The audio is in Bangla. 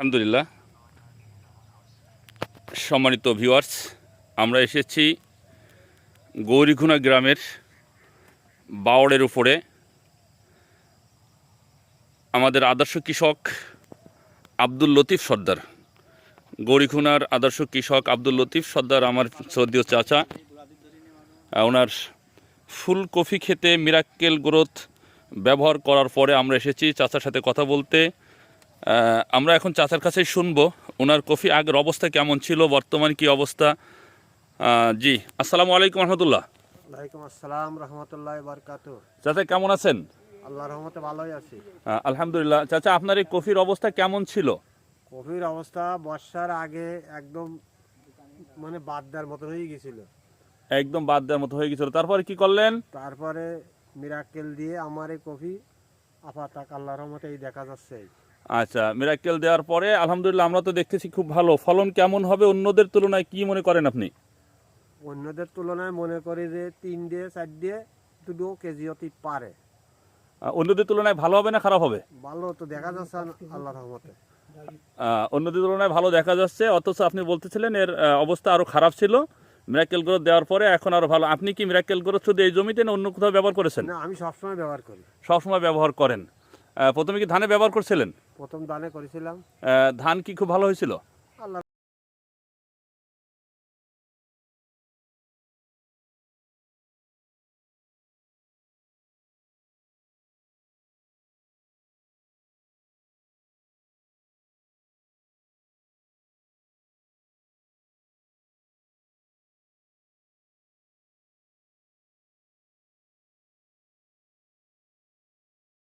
আলহামদুলিল্লাহ। সম্মানিত ভিউয়ার্স আমরা এসেছি গৌরীঘুনা গ্রামের বাওড়ের উপরে। আমাদের আদর্শ কৃষক আব্দুল লতিফ সর্দার। গৌরীঘুনার আদর্শ কৃষক আব্দুল লতিফ সর্দার, আমার সর্দীয় চাচা। ওনার ফুলকপি খেতে মিরাক্কেল গ্রোথ ব্যবহার করার পরে আমরা এসেছি। চাচার সাথে কথা বলতে আমরা এখন চাচার কাছেই শুনব। ওনার কফি আগের অবস্থা কেমন ছিল বর্তমান কি অবস্থা? জি আসসালামু আলাইকুম রহমতুল্লাহ। ওয়ালাইকুম আসসালাম রহমতুল্লাহ বারকাত। চাচা কেমন আছেন? আল্লাহ রহমতে ভালোই আছি। আলহামদুলিল্লাহ। চাচা আপনার এই কফির অবস্থা কেমন ছিল? কফির অবস্থা বর্ষার আগে একদম মানে বাদ দেওয়ার মতো হয়ে একদম বাদ দেওয়ার মতো হয়ে তারপরে কি করলেন? তারপরে মিরাক্কেল দিয়ে আমার এই কফি আপাতাক আল্লাহ রহমতে এই দেখা যাচ্ছে। আচ্ছা মিরাক্কেল দেওয়ার পরে আলহামদুলিল্লাহ আমরা তো দেখতেছি খুব ভালো। ফলন কেমন হবে অন্যদের তুলনায়? কি মনে করেন আপনি? অন্যদের তুলনায় মনে করি যে তিন দিয়ে চার দিয়ে দুটো কেজি অতি পারে। অন্যদের তুলনায় ভালো হবে না খারাপ হবে? ভালো তো দেখা যাচ্ছে আল্লাহ রহমতে। অন্যদের তুলনায় ভালো দেখা যাচ্ছে অথচ আপনি বলতেছিলেন এর অবস্থা আরও খারাপ ছিল। মিরাক্কেল গ্রোথ দেওয়ার পরে এখন আরও ভালো। আপনি কি মিরাক্কেল গ্রোথ শুধু এই জমিতে না অন্য কোথাও ব্যবহার করেছেন? না আমি সবসময় ব্যবহার করি। সবসময় ব্যবহার করেন। প্রথমে কি ধানে ব্যবহার করছিলেন? প্রথম দানে করেছিলাম। ধান কি খুব ভালো হয়েছিল?